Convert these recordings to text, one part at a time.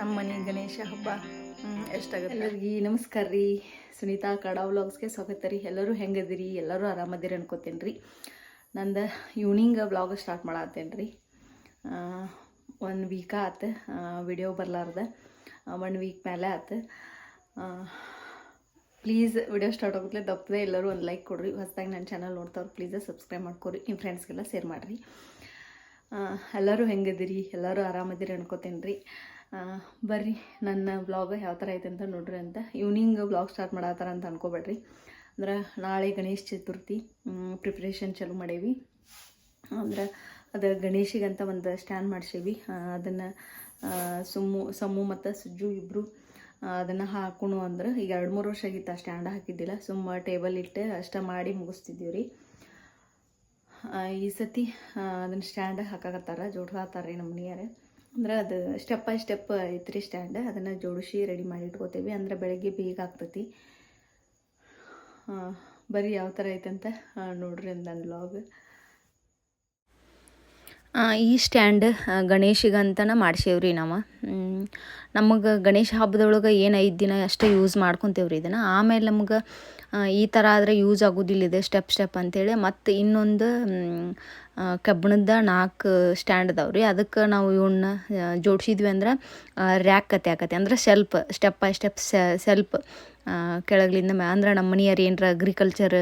ನಮ್ಮ ಮನೆ ಗಣೇಶ ಹಬ್ಬ. ಎಷ್ಟಾಗುತ್ತೆ? ಎಲ್ಲರಿಗೂ ನಮಸ್ಕಾರ ರೀ. ಸುನೀತಾ ಕಡಾ ವ್ಲಾಗ್ಸ್ಗೆ ಸ್ವಾಗತ ರೀ. ಎಲ್ಲರೂ ಹೆಂಗದಿರಿ? ಎಲ್ಲರೂ ಆರಾಮದಿರಿ ಅನ್ಕೋತೇನೆ ರೀ. ನಂದು ಈವ್ನಿಂಗ್ ವ್ಲಾಗ್ ಸ್ಟಾರ್ಟ್ ಮಾಡತ್ತೇನೆ ರೀ. ಒಂದು ವೀಕ ಆತು ವಿಡಿಯೋ ಬರಲಾರ್ದ. ಒನ್ ವೀಕ್ ಮೇಲೆ ಆತು. ಪ್ಲೀಸ್ ವಿಡಿಯೋ ಸ್ಟಾರ್ಟ್ ಆಗುತ್ತೆ ದಪ್ಪದೆ ಎಲ್ಲರೂ ಒಂದು ಲೈಕ್ ಕೊಡ್ರಿ. ಹೊಸದಾಗಿ ನನ್ನ ಚಾನಲ್ ನೋಡ್ತಾವ್ರು ಪ್ಲೀಸ್ ಸಬ್ಸ್ಕ್ರೈಬ್ ಮಾಡ್ಕೊರಿ. ನಿಮ್ಮ ಫ್ರೆಂಡ್ಸ್ಗೆಲ್ಲ ಶೇರ್ ಮಾಡಿರಿ. ಎಲ್ಲರೂ ಹೆಂಗದಿರಿ? ಎಲ್ಲರೂ ಆರಾಮದಿರಿ ಅನ್ಕೋತೇನೆ ರೀ. ಬರ್ರಿ, ನನ್ನ ಬ್ಲಾಗ್ ಯಾವ ಥರ ಐತೆ ಅಂತ ನೋಡ್ರಿ ಅಂತ. ಈವ್ನಿಂಗ್ ಬ್ಲಾಗ್ ಸ್ಟಾರ್ಟ್ ಮಾಡತ್ತಾರ ಅಂತ ಅನ್ಕೋಬೇಡ್ರಿ. ಅಂದ್ರೆ ನಾಳೆ ಗಣೇಶ ಚತುರ್ಥಿ ಪ್ರಿಪ್ರೇಷನ್ ಚಾಲು ಮಾಡೇವಿ. ಅಂದ್ರೆ ಅದು ಗಣೇಶಿಗಂತ ಒಂದು ಸ್ಟ್ಯಾಂಡ್ ಮಾಡ್ಸೇವಿ. ಅದನ್ನು ಸುಮ್ಮು, ಸಮ್ಮು ಮತ್ತು ಸುಜ್ಜು ಇಬ್ಬರು ಅದನ್ನು ಹಾಕೋಣ ಅಂದ್ರೆ ಈಗ ಎರಡು ಮೂರು ವರ್ಷ ಆಗಿತ್ತು ಆ ಸ್ಟ್ಯಾಂಡ್ ಹಾಕಿದ್ದಿಲ್ಲ. ಸುಮ್ಮ ಟೇಬಲ್ ಇಟ್ಟು ಅಷ್ಟ ಮಾಡಿ ಮುಗಿಸ್ತಿದ್ದೀವಿ ರೀ ಈ ಸತಿ ಅದನ್ನು ಸ್ಟ್ಯಾಂಡ್ ಹಾಕಾಕತ್ತಾರ ಜೋಡ್ಸಾತಾರ ರೀ ನಮ್ಮ ಮನೆಯಾರ ಅಂದ್ರೆ ಅದು ಸ್ಟೆಪ್ ಬೈ ಸ್ಟೆಪ್ ಐತ್ರಿ ಸ್ಟ್ಯಾಂಡ್ ಅದನ್ನು ಜೋಡಿಸಿ ರೆಡಿ ಮಾಡಿ ಇಟ್ಕೋತೀವಿ. ಅಂದ್ರೆ ಬೆಳಗ್ಗೆ ಬೇಗ ಆಗ್ತೈತಿ. ಬರೀ ಯಾವ ಥರ ಐತೆ ಅಂತ ನೋಡ್ರಿ ನನ್ನ ವ್ಲಾಗ್ ಈ ಸ್ಟ್ಯಾಂಡ್ ಗಣೇಶಿಗಂತನ ಮಾಡ್ಸೇವ್ರಿ ನಾವು. ನಮಗೆ ಗಣೇಶ ಹಬ್ಬದೊಳಗೆ ಏನು ಐದು ದಿನ ಅಷ್ಟೇ ಯೂಸ್ ಮಾಡ್ಕೊತೇವ್ರಿ ಇದನ್ನು. ಆಮೇಲೆ ನಮ್ಗೆ ಈ ಥರ ಆದರೆ ಯೂಸ್ ಆಗೋದಿಲ್ಲ ಇದೆ ಸ್ಟೆಪ್ ಸ್ಟೆಪ್ ಅಂತೇಳಿ. ಮತ್ತು ಇನ್ನೊಂದು ಕಬ್ಬಿಣದ ನಾಲ್ಕು ಸ್ಟ್ಯಾಂಡ್ ಅದಾವೆ ರೀ ಅದಕ್ಕೆ ನಾವು ಇವನ್ನ ಜೋಡಿಸಿದ್ವಿ ಅಂದ್ರೆ ರ್ಯಾಕ್ ಕತೆ ಆಕತೆ. ಅಂದ್ರೆ shelf step by step shelf ಕೆಳಗ್ಲಿಂದ ಮ್ಯಾ, ಅಂದ್ರೆ ನಮ್ಮ ಮನೆಯವ್ರು ಏನರ ಅಗ್ರಿಕಲ್ಚರ್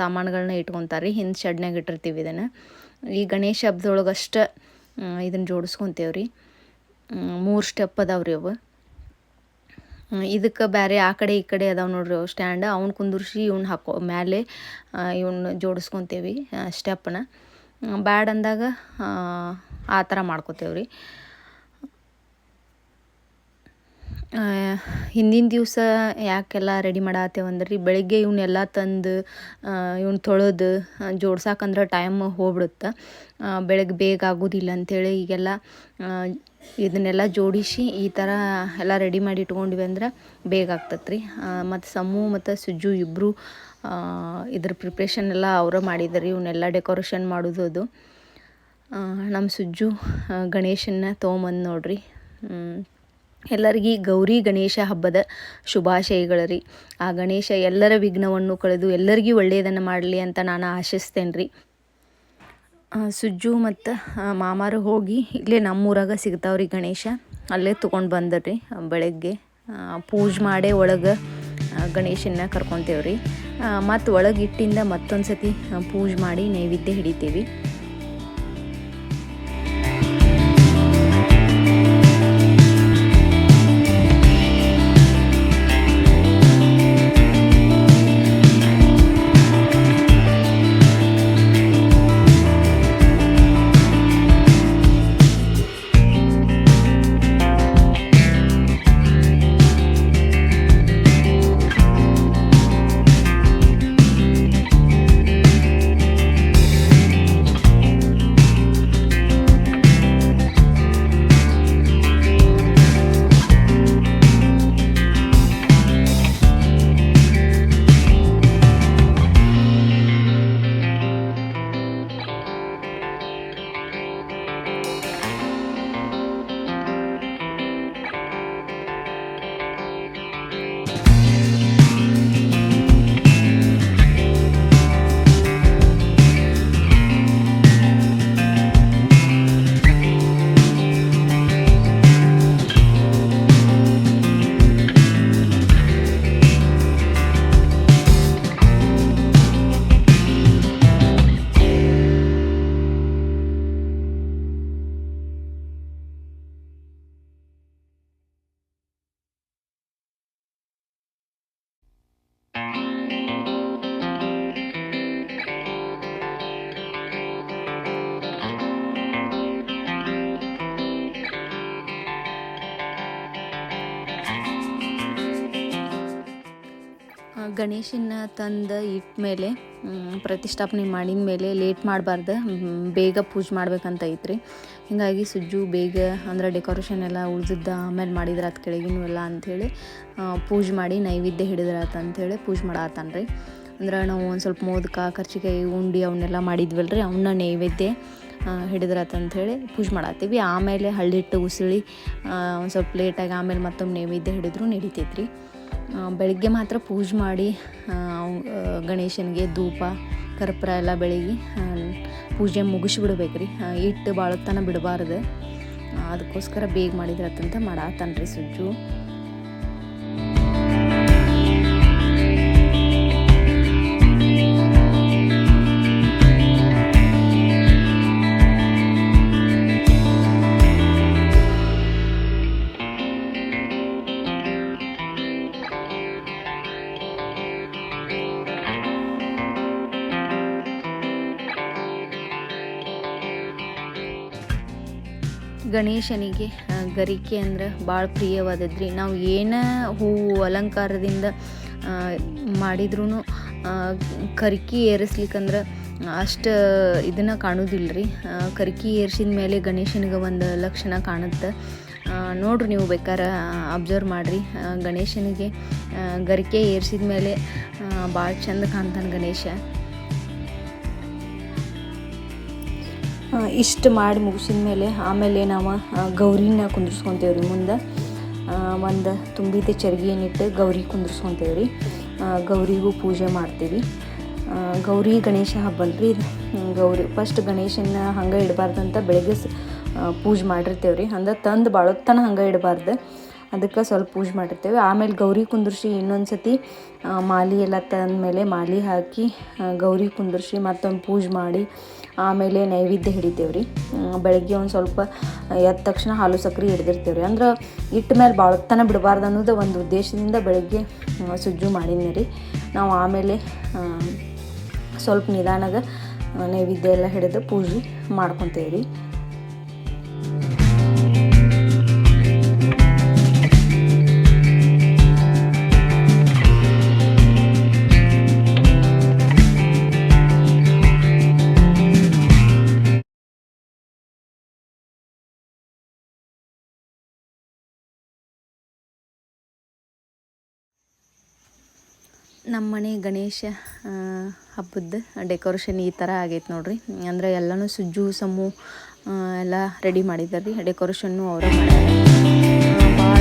ಸಾಮಾನುಗಳನ್ನ ಇಟ್ಕೊತಾರೆ ಹಿಂದೆ ಶೆಡ್ನಾಗ ಇಟ್ಟಿರ್ತೀವಿ ಇದನ್ನು. ಈ ಗಣೇಶ ಹಬ್ಬದೊಳಗೆ ಇದನ್ನು ಜೋಡಿಸ್ಕೊತೇವೆ ರೀ ಮೂರು ಸ್ಟೆಪ್ ಅದಾವೆ ರೀ ಅವು. ಇದಕ್ಕೆ ಬೇರೆ ಆ ಕಡೆ ಈ ಕಡೆ ಅದಾವೆ ನೋಡ್ರಿ ಸ್ಟ್ಯಾಂಡ್ ಅವ್ನ ಕುಂದಿರ್ಸಿ ಇವ್ನ ಹಾಕೋ ಮೇಲೆ ಇವ್ನ ಜೋಡಿಸ್ಕೊತೇವಿ ಸ್ಟೆಪ್ನ ಬ್ಯಾಡ್ ಅಂದಾಗ, ಆ ಥರ ಮಾಡ್ಕೋತೇವೆ ರೀ ಹಿಂದಿನ ದಿವಸ ಯಾಕೆಲ್ಲ ರೆಡಿ ಮಾಡತ್ತೇವೆ ಅಂದ್ರೆ ರೀ ಬೆಳಿಗ್ಗೆ ಇವನ್ನೆಲ್ಲ ತಂದು ಇವ್ನ ತೊಳೆದು ಜೋಡ್ಸಾಕಂದ್ರೆ ಟೈಮ್ ಹೋಗ್ಬಿಡುತ್ತೆ. ಬೆಳಗ್ಗೆ ಬೇಗ ಆಗೋದಿಲ್ಲ ಅಂಥೇಳಿ ಈಗೆಲ್ಲ ಇದನ್ನೆಲ್ಲ ಜೋಡಿಸಿ ಈ ಥರ ಎಲ್ಲ ರೆಡಿ ಮಾಡಿ ಇಟ್ಕೊಂಡ್ವಿ ಅಂದ್ರೆ ಬೇಗ ಆಗ್ತದೆ ರೀ ಮತ್ತು ಸಮೂ ಮತ್ತು ಸುಜ್ಜು ಇಬ್ಬರು ಇದ್ರ ಪ್ರಿಪ್ರೇಷನ್ ಎಲ್ಲ ಅವರೇ ಮಾಡಿದ್ದಾರೆ ಇವನ್ನೆಲ್ಲ ಡೆಕೋರೇಷನ್ ಮಾಡೋದು ಅದು. ನಮ್ಮ ಸುಜ್ಜು ಗಣೇಶನ್ನ ತೊಗೊಂಬಂದು ನೋಡ್ರಿ. ಎಲ್ಲರಿಗೂ ಗೌರಿ ಗಣೇಶ ಹಬ್ಬದ ಶುಭಾಶಯಗಳು ರೀ ಆ ಗಣೇಶ ಎಲ್ಲರ ವಿಘ್ನವನ್ನು ಕಳೆದು ಎಲ್ಲರಿಗೂ ಒಳ್ಳೆಯದನ್ನು ಮಾಡಲಿ ಅಂತ ನಾನು ಆಶಿಸ್ತೇನೆ ರೀ ಸುಜ್ಜು ಮತ್ತು ಮಾಮಾರು ಹೋಗಿ ಇಲ್ಲೇ ನಮ್ಮೂರಾಗ ಸಿಗ್ತಾವ್ರಿ ಗಣೇಶ. ಅಲ್ಲೇ ತೊಗೊಂಡು ಬಂದರಿ ಬೆಳಗ್ಗೆ. ಪೂಜೆ ಮಾಡೇ ಒಳಗೆ ಗಣೇಶನ್ನ ಕರ್ಕೊತೇವ್ರಿ. ಮತ್ತು ಒಳಗೆ ಇಟ್ಟಿಂದ ಮತ್ತೊಂದು ಸತಿ ಪೂಜೆ ಮಾಡಿ ನೈವೇದ್ಯ ಹಿಡಿತೀವಿ. ಗಣೇಶನ ತಂದು ಇಟ್ಟ ಮೇಲೆ ಪ್ರತಿಷ್ಠಾಪನೆ ಮಾಡಿದ ಮೇಲೆ ಲೇಟ್ ಮಾಡಬಾರ್ದು ಬೇಗ ಪೂಜೆ ಮಾಡ್ಬೇಕಂತ ಐತ್ರಿ. ಹೀಗಾಗಿ ಸುಜ್ಜು ಬೇಗ ಅಂದ್ರೆ ಡೆಕೋರೇಷನ್ ಎಲ್ಲ ಉಳಿದಿದ್ದ, ಆಮೇಲೆ ಮಾಡಿದ್ರೆ ಅದು ಕೆಳಗಿನೂ ಎಲ್ಲ ಅಂಥೇಳಿ ಪೂಜೆ ಮಾಡಿ ನೈವೇದ್ಯ ಹಿಡಿದ್ರಾತ ಅಂಥೇಳಿ ಪೂಜೆ ಮಾಡತ್ತಾನ ರೀ. ಅಂದ್ರೆ ನಾವು ಒಂದು ಸ್ವಲ್ಪ ಮೋದಕ ಖರ್ಚಿಕಾಯಿ ಉಂಡಿ ಅವನ್ನೆಲ್ಲ ಮಾಡಿದ್ವಲ್ಲ ರೀ ಅವನ್ನ ನೈವೇದ್ಯ ಹಿಡಿದ್ರತ್ತಂಥೇಳಿ ಪೂಜೆ ಮಾಡತ್ತೀವಿ ಆಮೇಲೆ ಹಳ್ಳಿಟ್ಟು ಉಸುಳಿ ಒಂದು ಸ್ವಲ್ಪ ಲೇಟಾಗಿ ಆಮೇಲೆ ಮತ್ತೊಮ್ಮೆ ನೈವೇದ್ಯ ಹಿಡಿದ್ರು ನಡೀತೈತ್ರಿ. ಬೆಳಿಗ್ಗೆ ಮಾತ್ರ ಪೂಜೆ ಮಾಡಿ ಗಣೇಶನಿಗೆ ಧೂಪ, ಕರ್ಪೂರ ಎಲ್ಲ ಬೆಳಗ್ಗೆ ಪೂಜೆ ಮುಗಿಸ್ಬಿಡ್ಬೇಕ್ರಿ ರೀ. ಇಟ್ಟು ಬಾಳತನ ಬಿಡಬಾರ್ದು. ಅದಕ್ಕೋಸ್ಕರ ಬೇಗ ಮಾಡಿದ್ರತ್ತಂತ ಮಾಡಾತನ್ರಿ ಸುಜ್ಜು. ಗಣೇಶನಿಗೆ ಗರಿಕೆ ಅಂದ್ರೆ ಭಾಳ ಪ್ರಿಯವಾದದ್ರಿ. ನಾವು ಏನು ಹೂವು ಅಲಂಕಾರದಿಂದ ಮಾಡಿದ್ರೂ ಕರಿಕೆ ಏರಿಸ್ಲಿಕ್ಕಂದ್ರೆ ಅಷ್ಟು ಇದನ್ನು ಕಾಣೋದಿಲ್ಲ ರೀ ಕರಿಕೆ ಏರಿಸಿದ ಮೇಲೆ ಗಣೇಶನಿಗೆ ಒಂದು ಲಕ್ಷಣ ಕಾಣುತ್ತೆ. ನೋಡ್ರಿ ನೀವು ಬೇಕಾರೆ, ಅಬ್ಸರ್ವ್ ಮಾಡಿರಿ. ಗಣೇಶನಿಗೆ ಗರಿಕೆ ಏರಿಸಿದ ಮೇಲೆ ಭಾಳ ಚಂದ ಕಾಣ್ತಾನೆ ಗಣೇಶ. ಇಷ್ಟು ಮಾಡಿ ಮುಗಿಸಿದ ಮೇಲೆ ಆಮೇಲೆ ನಾವು ಗೌರಿನ ಕುಂದಿರ್ಸ್ಕೊತೇವೆ ರೀ ಮುಂದೆ ಒಂದು ತುಂಬಿದ ಚರ್ಗಿಯನ್ನಿಟ್ಟು ಗೌರಿ ಕುಂದಿರ್ಸ್ಕೊತೇವೆ ರೀ ಗೌರಿಗೂ ಪೂಜೆ ಮಾಡ್ತೀವಿ. ಗೌರಿ ಗಣೇಶ ಹಬ್ಬ ಅಲ್ರಿ ಗೌರಿ ಫಸ್ಟ್ ಗಣೇಶನ ಹಂಗೆ ಇಡಬಾರ್ದಂತ ಬೆಳಗ್ಗೆ ಪೂಜೆ ಮಾಡಿರ್ತೇವೆ ರೀ ಹಂಗೆ ತಂದು ಬಾಳೊತ್ತನ ಹಂಗೆ ಇಡಬಾರ್ದು. ಅದಕ್ಕೆ ಸ್ವಲ್ಪ ಪೂಜೆ ಮಾಡಿರ್ತೇವೆ. ಆಮೇಲೆ ಗೌರಿ ಕುಂದರ್ಸಿ ಇನ್ನೊಂದು ಸತಿ ಮಾಲಿ ಮಾಲೆ ಎಲ್ಲ ತಂದಮೇಲೆ ಮಾಲೆ ಹಾಕಿ ಗೌರಿ ಕುಂದರ್ಸಿ ಮತ್ತೊಂದು ಪೂಜೆ ಮಾಡಿ, ಆಮೇಲೆ ನೈವೇದ್ಯ ಹಿಡಿತೇವೆ ರೀ. ಬೆಳಗ್ಗೆ ಒಂದು ಸ್ವಲ್ಪ ಎದ್ದ ತಕ್ಷಣ ಹಾಲು ಸಕ್ಕರೆ ಹಿಡ್ದಿರ್ತೇವೆ ರೀ. ಅಂದ್ರೆ ಇಟ್ಟ ಮೇಲೆ ಬಾಳತನ ಬಿಡಬಾರ್ದು ಅನ್ನೋದು ಒಂದು ಉದ್ದೇಶದಿಂದ ಬೆಳಗ್ಗೆ ಸುಜ್ಜು ಮಾಡಿದ್ನಿ ರೀ. ನಾವು ಆಮೇಲೆ ಸ್ವಲ್ಪ ನಿಧಾನಾಗ ನೈವೇದ್ಯ ಎಲ್ಲ ಹಿಡಿದು ಪೂಜೆ ಮಾಡ್ಕೊತೇವೆ ರೀ. ನಮ್ಮ ಮನೆ ಗಣೇಶ ಹಬ್ಬದ ಡೆಕೋರೇಷನ್ ಈ ಥರ ಆಗೈತೆ ನೋಡ್ರಿ. ಅಂದರೆ ಎಲ್ಲನೂ ಸುಜ್ಜು ಸಮ್ಮು ಆ, ಎಲ್ಲ ರೆಡಿ ಮಾಡಿದ್ದಾರೆ ರೀ. ಡೆಕೋರೇಷನ್ನು ಅವರೇ ಮಾಡ್ಯಾರ. ಭಾಳ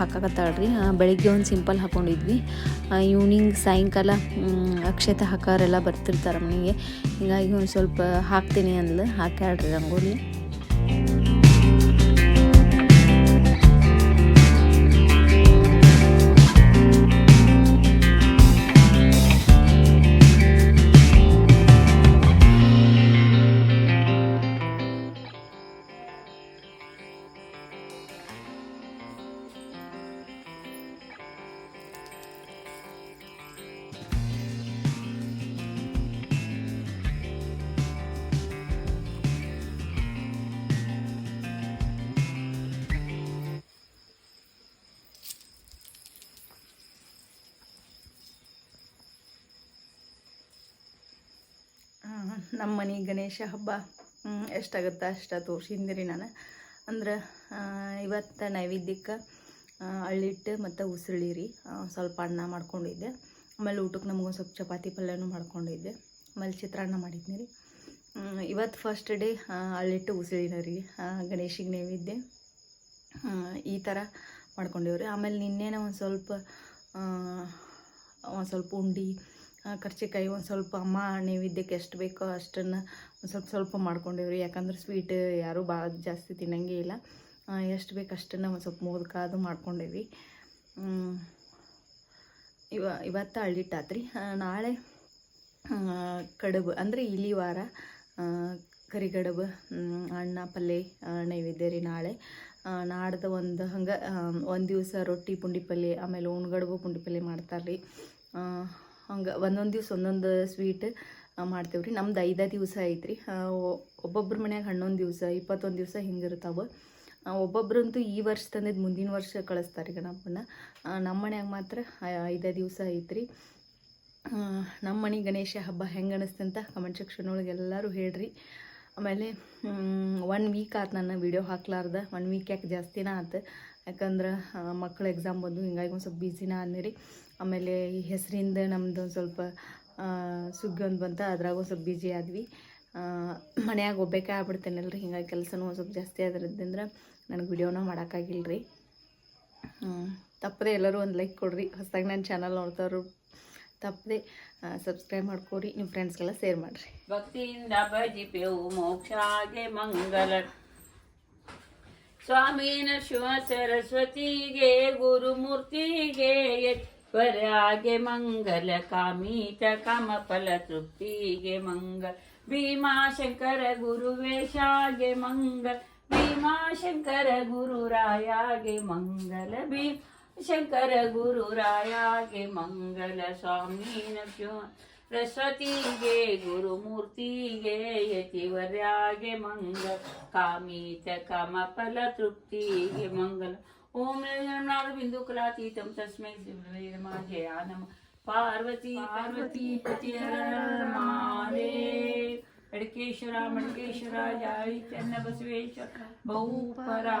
ಹಾಕಾಕತ್ತಾಳ್ರಿ. ಬೆಳಗ್ಗೆ ಒಂದು ಸಿಂಪಲ್ ಹಾಕೊಂಡಿದ್ವಿ. ಈವ್ನಿಂಗ್ ಸಾಯಂಕಾಲ ಅಕ್ಷತೆ ಹಾಕೋರೆಲ್ಲ ಬರ್ತಿರ್ತಾರೆ ಮನೆಗೆ. ಹೀಗಾಗಿ ಒಂದು ಸ್ವಲ್ಪ ಹಾಕ್ತೀನಿ ಅಂದ್ಲು. ಹಾಕ್ಯಾಳ್ರಿ ರಂಗೋಲಿ. ನಮ್ಮ ಮನೆ ಗಣೇಶ ಹಬ್ಬ ಎಷ್ಟಾಗತ್ತೆ ಅಷ್ಟ ತೋರಿಸಿದ್ರಿ ನಾನು. ಅಂದ್ರೆ ಇವತ್ತು ನೈವೇದ್ಯಕ್ಕೆ ಅಳ್ಳಿಟ್ಟು ಮತ್ತು ಉಸಿರಳಿ ರೀ. ಸ್ವಲ್ಪ ಅನ್ನ ಮಾಡ್ಕೊಂಡಿದ್ದೆ. ಆಮೇಲೆ ಊಟಕ್ಕೆ ನಮಗೊಂದು ಸ್ವಲ್ಪ ಚಪಾತಿ ಪಲ್ಯನೂ ಮಾಡ್ಕೊಂಡಿದ್ದೆ. ಆಮೇಲೆ ಚಿತ್ರಾನ್ನ ಮಾಡಿದ್ನಿ ರೀ. ಇವತ್ತು ಫಸ್ಟ್ ಡೇ ಅಳ್ಳಿಟ್ಟು ಉಸಿರಿನ ರೀ ಗಣೇಶಿಗೆ ನೈವೇದ್ಯ. ಈ ಥರ ಮಾಡ್ಕೊಂಡೇವ್ರಿ. ಆಮೇಲೆ ನಿನ್ನೆನೇ ಒಂದು ಸ್ವಲ್ಪ ಒಂದು ಸ್ವಲ್ಪ ಉಂಡಿ ಕರ್ಚಿಕಾಯಿ ಒಂದು ಸ್ವಲ್ಪ, ಅಮ್ಮ ನೈವೇದ್ಯಕ್ಕೆ ಎಷ್ಟು ಬೇಕೋ ಅಷ್ಟನ್ನು ಒಂದು ಸ್ವಲ್ಪ ಸ್ವಲ್ಪ ಮಾಡ್ಕೊಂಡಿವ್ರಿ. ಯಾಕಂದ್ರೆ ಸ್ವೀಟ್ ಯಾರೂ ಭಾಳ ಜಾಸ್ತಿ ತಿನ್ನಂಗೇ ಇಲ್ಲ. ಎಷ್ಟು ಬೇಕು ಅಷ್ಟನ್ನು ಒಂದು ಸ್ವಲ್ಪ ಮೋದಕ ಅದು ಮಾಡ್ಕೊಂಡೇವಿ ಇವ, ಇವತ್ತು ಅಳ್ಳಿಟ್ಟಾತ್ರಿ ನಾಳೆ ಕಡುಬು, ಅಂದರೆ ಇಲಿ ವಾರ ಕರಿಗಡಬು ಅನ್ನ ಪಲ್ಯ ನೈವೇದ್ಯ ರೀ ನಾಳೆ. ನಾಡ್ದ ನಾಡ್ದು ಒಂದು ಹಂಗೆ ಒಂದು ದಿವಸ ರೊಟ್ಟಿ, ಪುಂಡಿ ಪಲ್ಯ ಆಮೇಲೆ ಉಣ್ಗಡಬು, ಪುಂಡಿ ಪಲ್ಯ ಮಾಡ್ತಾರೆ ರೀ ಹಂಗೆ ಒಂದೊಂದು ದಿವ್ಸ ಒಂದೊಂದು ಸ್ವೀಟ್ ಮಾಡ್ತೇವೆ ರೀ ನಮ್ದು ಐದು ದಿವಸ ಐತ್ರಿ. ಒಬ್ಬೊಬ್ರ ಮನ್ಯಾಗ ಹನ್ನೊಂದು ದಿವಸ, ಇಪ್ಪತ್ತೊಂದು ದಿವಸ ಹಿಂಗೆ ಇರ್ತಾವೆ. ಒಬ್ಬೊಬ್ರಂತೂ ಈ ವರ್ಷ ತಂದಿದ್ದು ಮುಂದಿನ ವರ್ಷ ಕಳಿಸ್ತಾರೆ ಗಣಪನ ನಮ್ಮ ಮನ್ಯಾಗ ಮಾತ್ರ ಐದೇ ದಿವಸ ಐತ್ರಿ. ನಮ್ಮ ಮನೆ ಗಣೇಶ ಹಬ್ಬ ಹೆಂಗೆ ಅನಿಸ್ತಂತ ಕಮೆಂಟ್ ಸೆಕ್ಷನ್ ಒಳಗೆ ಎಲ್ಲರೂ ಹೇಳ್ರಿ. ಆಮೇಲೆ ಒನ್ ವೀಕ್ ಆತು ನನ್ನ ವೀಡಿಯೋ ಹಾಕ್ಲಾರ್ದ. ಒನ್ ವೀಕ್ ಯಾಕೆ ಜಾಸ್ತಿನೇ ಆತು. ಯಾಕಂದ್ರೆ ಮಕ್ಳು ಎಕ್ಸಾಮ್ ಬಂದು ಹಿಂಗಾಗಿ ಒಂದು ಸ್ವಲ್ಪ ಬ್ಯುಸಿನ ಆದ್ನಿ ಆಮೇಲೆ ಈ ಹೆಸರಿಂದ ನಮ್ದು ಒಂದು ಸ್ವಲ್ಪ ಸುಗ್ಗಿ ಒಂದು ಬಂತ, ಅದ್ರಾಗ ಒಂದು ಸ್ವಲ್ಪ ಬಿಜಿ ಆದ್ವಿ. ಮನ್ಯಾಗ ಒಬ್ಬೇಕೆ ಆಗ್ಬಿಡ್ತೇನಲ್ಲ ರೀ ಹಿಂಗಾಗಿ ಕೆಲಸನೂ ಒಂದು ಸ್ವಲ್ಪ ಜಾಸ್ತಿ ಆದ್ರದ್ದಂದ್ರೆ ನನಗೆ ವಿಡಿಯೋನ ಮಾಡೋಕ್ಕಾಗಿಲ್ಲ ರೀ ತಪ್ಪದೆ ಎಲ್ಲರೂ ಒಂದು ಲೈಕ್ ಕೊಡ್ರಿ. ಹೊಸದಾಗಿ ನನ್ನ ಚಾನಲ್ ನೋಡ್ತಾರು ತಪ್ಪದೆ ಸಬ್ಸ್ಕ್ರೈಬ್ ಮಾಡ್ಕೊಡಿ ನಿಮ್ಮ ಫ್ರೆಂಡ್ಸ್ಗೆಲ್ಲ ಶೇರ್ ಮಾಡಿರಿ. ಭಕ್ತಿಯಿಂದ ಭಜಿಪೆವು ಮೋಕ್ಷಾಗೆ ಮಂಗಲ. ಸ್ವಾಮೀನ ಶಿವ ಸರಸ್ವತಿಗೆ, ಗುರುಮೂರ್ತಿಗೆ ಯತ್ವರಾಗೆ ಮಂಗಲ ಕಾಮೀತ ಕಾಮ ಫಲ ತೃಪ್ತಿಗೆ ಮಂಗಲ. ಭೀಮಾಶಂಕರ ಗುರುವೇಶಾಗೆ ಮಂಗಲ. ಭೀಮಾಶಂಕರ ಗುರುರಾಯಾಗೆ ಮಂಗಲ. ಭೀ ಶಂಕರ ಗುರುರಾಯಾಗೆ ಮಂಗಲ. ಸ್ವಾಮೀನ ಸರಸ್ವತಿಗೆ ಗುರುಮೂರ್ತಿಗೆ ಯತಿವರ್ಯಾಗೆ ಮಂಗಲ. ಕಾಮೀತ ಕಾಮ ಫಲ ತೃಪ್ತಿಗೆ ಮಂಗಲ. ओम निर्मलाबिंदु कलातीतम तस्मै श्रीमाधया नम पार्वती पार्वती पति महादेव मडकेश्वरा मडकेश्वरा जाय चन्न बसवेश्वर बहुपरा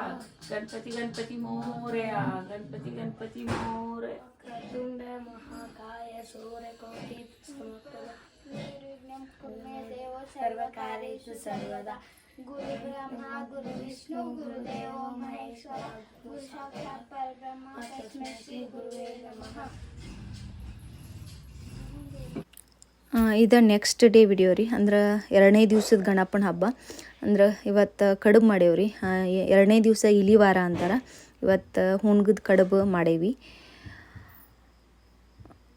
गणपति गणपति मोरया गणपति गणपति मोर कर्तुंड महाकाय सूर्यकोटि समतल सर्वकार्येषु सर्वदा ಗುರು ಬ್ರಹ್ಮ ಗುರು ವಿಷ್ಣು ಇದು ನೆಕ್ಸ್ಟ್ ಡೇ ವಿಡಿಯೋ ರೀ. ಅಂದ್ರೆ ಎರಡನೇ ದಿವ್ಸದ ಗಣಪನ ಹಬ್ಬ. ಅಂದ್ರೆ ಇವತ್ತು ಕಡುಬು ಮಾಡೇವ್ರಿ. ಎರಡನೇ ದಿವಸ ಇಲಿ ವಾರ ಅಂತಾರೆ. ಇವತ್ತು ಹುಣ್ಗದ ಕಡುಬು ಮಾಡೇವಿ.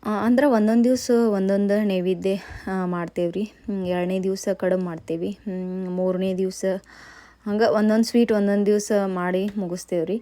ಅಂದ್ರೆ ಒಂದೊಂದು ದಿವಸ ಒಂದೊಂದು ನೈವೇದ್ಯ ಮಾಡ್ತೇವೆ ರೀ ಎರಡನೇ ದಿವಸ ಕಡುಬು ಮಾಡ್ತೇವೆ. ಮೂರನೇ ದಿವಸ ಹಂಗೆ ಒಂದೊಂದು ಸ್ವೀಟ್ ಒಂದೊಂದು ದಿವಸ ಮಾಡಿ ಮುಗಿಸ್ತೇವೆ ರೀ